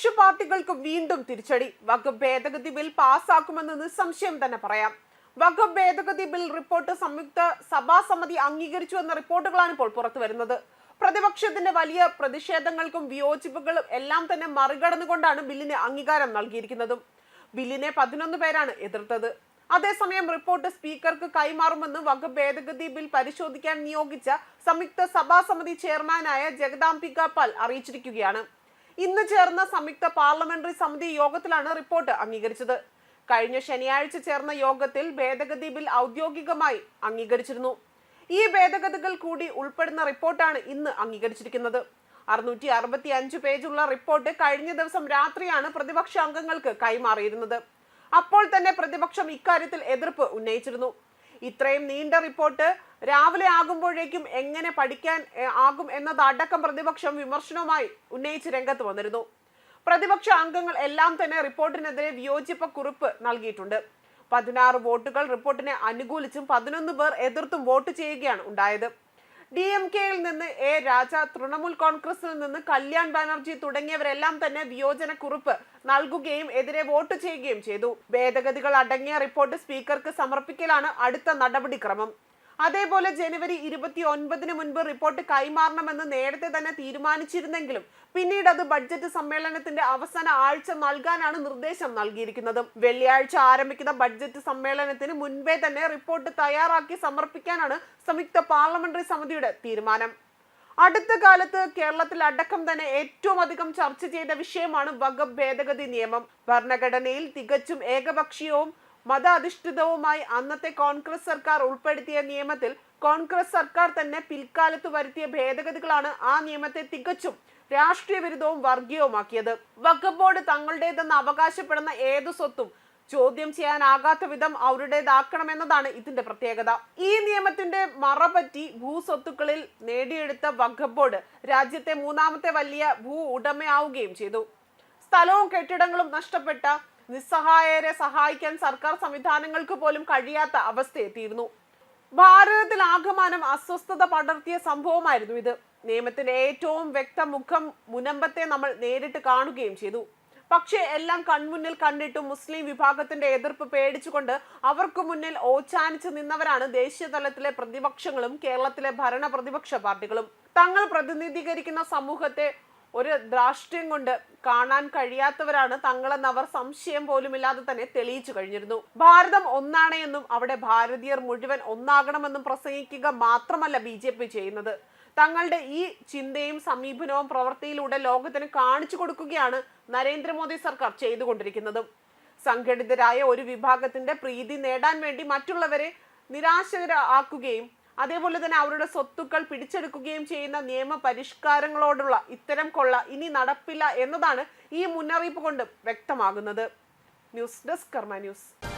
പ്രതിപക്ഷ പാർട്ടികൾക്ക് വീണ്ടും തിരിച്ചടി. വകുപ്പ് ഭേദഗതി ബിൽ പാസ്സാക്കുമെന്ന് നിസ്സംശയം തന്നെ പറയാം. വകുപ്പ് ഭേദഗതി ബിൽ റിപ്പോർട്ട് സംയുക്ത സഭാ സമിതി അംഗീകരിച്ചു എന്ന റിപ്പോർട്ടുകളാണ് ഇപ്പോൾ പുറത്തു വരുന്നത്. പ്രതിപക്ഷത്തിന്റെ വലിയ പ്രതിഷേധങ്ങൾക്കും വിയോജിപ്പുകളും എല്ലാം തന്നെ മറികടന്നുകൊണ്ടാണ് ബില്ലിന് അംഗീകാരം നൽകിയിരിക്കുന്നതും. ബില്ലിനെ പതിനൊന്ന് പേരാണ് എതിർത്തത്. അതേസമയം റിപ്പോർട്ട് സ്പീക്കർക്ക് കൈമാറുമെന്ന് വകുപ്പ് ഭേദഗതി ബിൽ പരിശോധിക്കാൻ നിയോഗിച്ച സംയുക്ത സഭാ സമിതി ചെയർമാനായ ജഗദാംബിക പാൽ അറിയിച്ചിരിക്കുകയാണ്. ഇന്ന് ചേർന്ന സംയുക്ത പാർലമെന്ററി സമിതി യോഗത്തിലാണ് റിപ്പോർട്ട് അംഗീകരിച്ചത്. കഴിഞ്ഞ ശനിയാഴ്ച ചേർന്ന യോഗത്തിൽ ഭേദഗതി ബിൽ ഔദ്യോഗികമായി അംഗീകരിച്ചിരുന്നു. ഈ ഭേദഗതികൾ കൂടി ഉൾപ്പെടുന്ന റിപ്പോർട്ടാണ് ഇന്ന് അംഗീകരിച്ചിരിക്കുന്നത്. അറുന്നൂറ്റി അറുപത്തി അഞ്ച് പേജുള്ള റിപ്പോർട്ട് കഴിഞ്ഞ ദിവസം രാത്രിയാണ് പ്രതിപക്ഷ അംഗങ്ങൾക്ക് കൈമാറിയിരുന്നത്. അപ്പോൾ തന്നെ പ്രതിപക്ഷം ഇക്കാര്യത്തിൽ എതിർപ്പ് ഉന്നയിച്ചിരുന്നു. ഇത്രയും നീണ്ട റിപ്പോർട്ട് രാവിലെ ആകുമ്പോഴേക്കും എങ്ങനെ പഠിക്കാൻ ആകും എന്നതടക്കം പ്രതിപക്ഷം വിമർശനവുമായി ഉന്നയിച്ച് രംഗത്ത് വന്നിരുന്നു. പ്രതിപക്ഷ അംഗങ്ങൾ എല്ലാം തന്നെ റിപ്പോർട്ടിനെതിരെ വിയോജിപ്പ കുറിപ്പ് നൽകിയിട്ടുണ്ട്. പതിനാറ് വോട്ടുകൾ റിപ്പോർട്ടിനെ അനുകൂലിച്ചും പതിനൊന്ന് പേർ എതിർത്തും വോട്ട് ചെയ്യുകയാണ് ഉണ്ടായത്. ഡി എം കെയിൽ നിന്ന് എ രാജ തൃണമൂൽ കോൺഗ്രസിൽ നിന്ന് കല്യാൺ ബാനർജി തുടങ്ങിയവരെല്ലാം തന്നെ വിയോജന കുറിപ്പ് നൽകുകയും എതിരെ വോട്ട് ചെയ്യുകയും ചെയ്തു. ഭേദഗതികൾ അടങ്ങിയ റിപ്പോർട്ട് സ്പീക്കർക്ക് സമർപ്പിക്കലാണ് അടുത്ത നടപടിക്രമം. അതേപോലെ ജനുവരി ഇരുപത്തി ഒൻപതിന് മുൻപ് റിപ്പോർട്ട് കൈമാറണമെന്ന് നേരത്തെ തന്നെ തീരുമാനിച്ചിരുന്നെങ്കിലും പിന്നീട് അത് ബഡ്ജറ്റ് സമ്മേളനത്തിന്റെ അവസാന ആഴ്ച നൽകാനാണ് നിർദ്ദേശം നൽകിയിരിക്കുന്നത്. വെള്ളിയാഴ്ച ആരംഭിക്കുന്ന ബഡ്ജറ്റ് സമ്മേളനത്തിന് മുൻപേ തന്നെ റിപ്പോർട്ട് തയ്യാറാക്കി സമർപ്പിക്കാനാണ് സംയുക്ത പാർലമെന്ററി സമിതിയുടെ തീരുമാനം. അടുത്ത കാലത്ത് കേരളത്തിൽ അടക്കം തന്നെ ഏറ്റവും അധികം ചർച്ച ചെയ്ത വിഷയമാണ് വകുപ്പ് ഭേദഗതി നിയമം. ഭരണഘടനയിൽ തികച്ചും ഏകപക്ഷീയവും മത അധിഷ്ഠിതവുമായി അന്നത്തെ കോൺഗ്രസ് സർക്കാർ ഉൾപ്പെടുത്തിയ നിയമത്തിൽ കോൺഗ്രസ് സർക്കാർ തന്നെ പിൽക്കാലത്ത് വരുത്തിയ ഭേദഗതികളാണ് ആ നിയമത്തെ തികച്ചും രാഷ്ട്രീയ വിരുദ്ധവും വർഗീയവുമാക്കിയത്. വഖഫ് ബോർഡ് തങ്ങളുടേതെന്ന് അവകാശപ്പെടുന്ന ഏതു സ്വത്തും ചോദ്യം ചെയ്യാനാകാത്ത വിധം അവരുടേതാക്കണമെന്നതാണ് ഇതിന്റെ പ്രത്യേകത. ഈ നിയമത്തിന്റെ മറപറ്റി ഭൂസ്വത്തുക്കളിൽ നേടിയെടുത്ത വഖഫ് ബോർഡ് രാജ്യത്തെ മൂന്നാമത്തെ വലിയ ഭൂ ഉടമയാവുകയും ചെയ്തു. സ്ഥലവും കെട്ടിടങ്ങളും നഷ്ടപ്പെട്ട നിസ്സഹായരെ സഹായിക്കാൻ സർക്കാർ സംവിധാനങ്ങൾക്ക് പോലും കഴിയാത്ത അവസ്ഥയെത്തിയിരുന്നു ഭാരതത്തിൽ ആകമാനം അസ്വസ്ഥത പടർത്തിയ സംഭവമായിരുന്നു ഇത്. നിയമത്തിന്റെ ഏറ്റവും വ്യക്തമുഖം മുനമ്പത്തെ നമ്മൾ നേരിട്ട് കാണുകയും ചെയ്തു. പക്ഷേ എല്ലാം കൺമുന്നിൽ കണ്ടിട്ടും മുസ്ലിം വിഭാഗത്തിന്റെ എതിർപ്പ് പേടിച്ചുകൊണ്ട് അവർക്ക് മുന്നിൽ ഓച്ചാനിച്ച് നിന്നവരാണ് ദേശീയ തലത്തിലെ പ്രതിപക്ഷങ്ങളും കേരളത്തിലെ ഭരണ പ്രതിപക്ഷ പാർട്ടികളും. തങ്ങൾ പ്രതിനിധീകരിക്കുന്ന സമൂഹത്തെ ഒരു ദ്രാഷ്ട്യം കൊണ്ട് കാണാൻ കഴിയാത്തവരാണ് തങ്ങളെന്ന് അവർ സംശയം പോലുമില്ലാതെ തന്നെ തെളിയിച്ചു കഴിഞ്ഞിരുന്നു. ഭാരതം ഒന്നാണ് എന്നും അവിടെ ഭാരതീയർ മുഴുവൻ ഒന്നാകണമെന്നും പ്രസംഗിക്കുക മാത്രമല്ല ബി ചെയ്യുന്നത്. തങ്ങളുടെ ഈ ചിന്തയും സമീപനവും പ്രവൃത്തിയിലൂടെ ലോകത്തിന് കാണിച്ചു കൊടുക്കുകയാണ് നരേന്ദ്രമോദി സർക്കാർ ചെയ്തുകൊണ്ടിരിക്കുന്നതും. സംഘടിതരായ ഒരു വിഭാഗത്തിന്റെ പ്രീതി നേടാൻ വേണ്ടി മറ്റുള്ളവരെ നിരാശരാക്കുകയും അതേപോലെ തന്നെ അവരുടെ സ്വത്തുക്കൾ പിടിച്ചെടുക്കുകയും ചെയ്യുന്ന നിയമ പരിഷ്കാരങ്ങളോടുള്ള ഇത്തരം കൊള്ള ഇനി നടപ്പില്ല എന്നതാണ് ഈ മുന്നറിയിപ്പ് കൊണ്ട് വ്യക്തമാകുന്നത്. News desk Karma News.